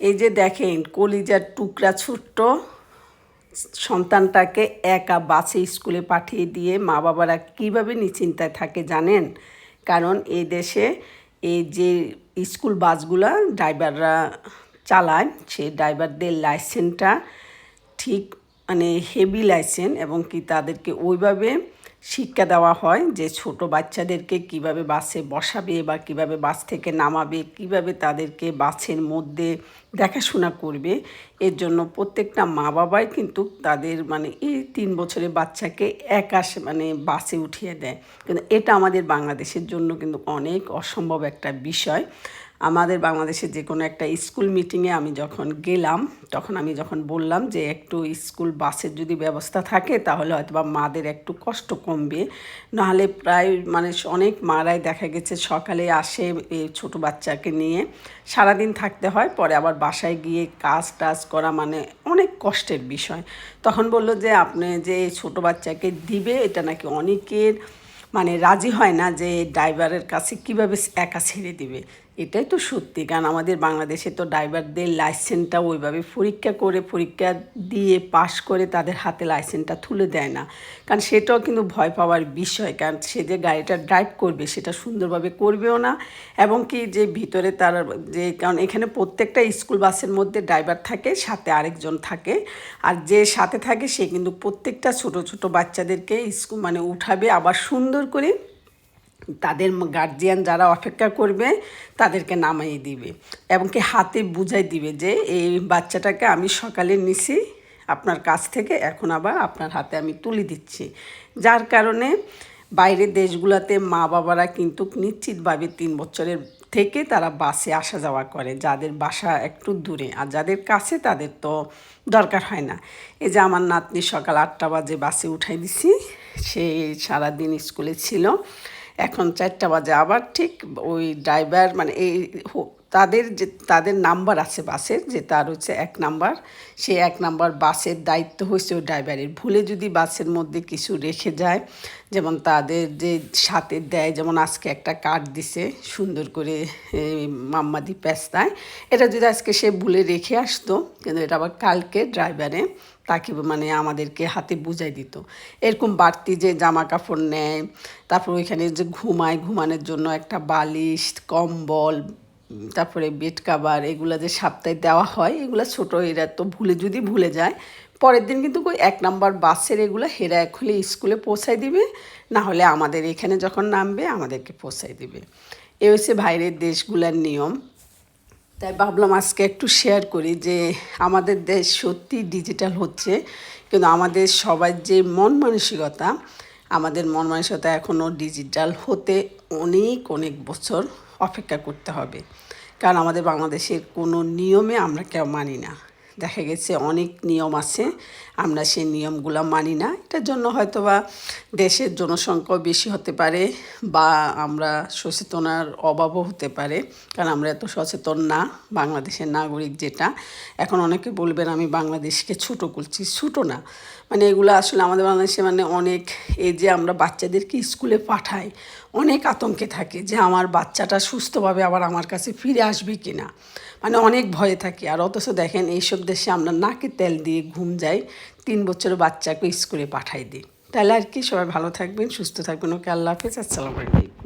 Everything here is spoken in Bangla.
এই যে দেখেন, কলিজার টুকরা ছোট্ট। সন্তানটাকে একা বাসে স্কুলে পাঠিয়ে দিয়ে মা বাবারা কীভাবে নিশ্চিন্তায় থাকে জানেন? কারণ এই দেশে এই যে স্কুল বাসগুলা ড্রাইভাররা চালায় সে ড্রাইভারদের লাইসেন্সটা ঠিক মানে হেভি লাইসেন্স এবং কি তাদেরকে ওইভাবে শিক্ষা দেওয়া হয় যে ছোট বাচ্চাদেরকে কীভাবে বাসে বসাবে বা কীভাবে বাস থেকে নামাবে, কীভাবে তাদেরকে বাসের মধ্যে দেখাশোনা করবে। এর জন্য প্রত্যেকটা মা বাবাই কিন্তু তাদের মানে এই তিন বছরের বাচ্চাকে একা সে- মানে বাসে উঠিয়ে দেয়। কিন্তু এটা আমাদের বাংলাদেশের জন্য কিন্তু অনেক অসম্ভব একটা বিষয়। আমাদের বাংলাদেশে যে কোনো একটা স্কুল মিটিংয়ে আমি যখন গেলাম, তখন আমি যখন বললাম যে একটু স্কুল বাসের যদি ব্যবস্থা থাকে, তাহলে হয়তো বা মাদের একটু কষ্ট কমবে। নাহলে প্রায় মানে অনেক মারাই দেখা গেছে, সকালে আসে এই ছোটো বাচ্চাকে নিয়ে। সারাদিন থাকতে হয়, পরে আবার বাসায় গিয়ে কাজ টাজ করা মানে অনেক কষ্টের বিষয়। তখন বলল যে, আপনি যে ছোটো বাচ্চাকে দিবে, এটা নাকি অনেকের মানে রাজি হয় না যে ড্রাইভারের কাছে কীভাবে একা ছেড়ে দিবে? এটাই তো সত্যি, কারণ আমাদের বাংলাদেশে তো ড্রাইভারদের লাইসেন্সটা ওইভাবে পরীক্ষা করে, পরীক্ষা দিয়ে পাশ করে তাদের হাতে লাইসেন্সটা তুলে দেয় না। কারণ সেটাও কিন্তু ভয় পাওয়ার বিষয়, কারণ সে যে গাড়িটা ড্রাইভ করবে সেটা সুন্দরভাবে করবেও না, এবং কি যে ভিতরে তার যে, কারণ এখানে প্রত্যেকটা স্কুল বাসের মধ্যে ড্রাইভার থাকে, সাথে আরেকজন থাকে, আর যে সাথে থাকে সে কিন্তু প্রত্যেকটা ছোট ছোট বাচ্চাদেরকে স্কুল মানে উঠাবে, আবার সুন্দর করে তাদের গার্জিয়ান যারা অপেক্ষা করবে, তাদেরকে নামাই দিবে এবং কি হাতে বুঝাই দিবে যে এই বাচ্চাটাকে আমি সকালে নিছি, আপনার কাছ থেকে এখন আবার আপনার হাতে আমি তুলে দিচ্ছি। যার কারণে বাইরের দেশগুলোতে মা বাবারা কিন্তু নিশ্চিতভাবে তিন বছরের থেকে তারা বাসে আসা যাওয়া করে, যাদের বাসা একটু দূরে আর যাদের কাছে তাদের তো দরকার হয় না। এই যে আমার নাতনি সকাল আটটা বাজে বাসে উঠাই দিছি, সে সারাদিন স্কুলে ছিল। এখন চারটা বাজে আবার ঠিক ওই ড্রাইভার মানে এই তাদের যে, তাদের নাম্বার আছে বাসের, যে তার হচ্ছে এক নাম্বার। সে এক নাম্বার বাসের দায়িত্ব হচ্ছে ওই ড্রাইভারের। ভুলে যদি বাসের মধ্যে কিছু রেখে যায়, যেমন তাদের যে সাথে দেয়, যেমন আজকে একটা কার্ড দিছে সুন্দর করে মাম্মাদি পেস্তায়। এটা যদি আজকে সে ভুলে রেখে আসতো, কিন্তু এটা আবার কালকে ড্রাইভারে তাকে মানে আমাদেরকে হাতে বুঝাই দিত। এরকম বাড়তি যে জামা কাপড় নেয়, তারপর ওইখানে যে ঘুমায়, ঘুমানোর জন্য একটা বালিশ, কম্বল তারপরে বেড কাভার, এগুলো যে সপ্তাহে দেওয়া হয়, এগুলো ছোটো, এরা তো ভুলে, যদি ভুলে যায়, পরের দিন কিন্তু এক নাম্বার বাসের এগুলো হেরা খুলে স্কুলে পৌঁছায় দিবে, না হলে আমাদের এখানে যখন নামবে, আমাদেরকে পৌঁছায় দিবে। এ হচ্ছে বাইরের দেশগুলোর নিয়ম। তাই ভাবলাম আজকে একটু শেয়ার করি যে আমাদের দেশ সত্যি ডিজিটাল হচ্ছে, কিন্তু আমাদের সবার যে মন মানসিকতা, আমাদের মন মানসিকতা এখনও ডিজিটাল হতে অনেক অনেক বছর অপেক্ষা করতে হবে। কারণ আমাদের বাংলাদেশের কোনো নিয়মে আমরা কেউ মানি না। দেখা গেছে অনেক নিয়ম আছে, আমরা সেই নিয়মগুলো মানি না। এটার জন্য হয়তো বা দেশের জনসংখ্যাও বেশি হতে পারে বা আমরা সচেতনার অভাবও হতে পারে। কারণ আমরা এত সচেতন না, বাংলাদেশের নাগরিক যেটা। এখন অনেকে বলবেন, আমি বাংলাদেশকে ছোটো করছি। ছোটো না। মানে এগুলো আসলে আমাদের বাংলাদেশে মানে অনেক এই যে আমরা বাচ্চাদেরকে স্কুলে পাঠাই, অনেক আতঙ্কে থাকে যে আমার বাচ্চাটা সুস্থভাবে আবার আমার কাছে ফিরে আসবে কি না মানে অনেক ভয়ে থাকে। আর অথচ দেখেন এইসব দেশে আমরা নাকে তেল দিয়ে ঘুম যাই, তিন বছরের বাচ্চাকে স্কুলে পাঠাই দিই। তাহলে আর কি? সবাই ভালো থাকবেন, সুস্থ থাকবেন। ওকে, আল্লাহ হাফেজ। আসসালামু আলাইকুম।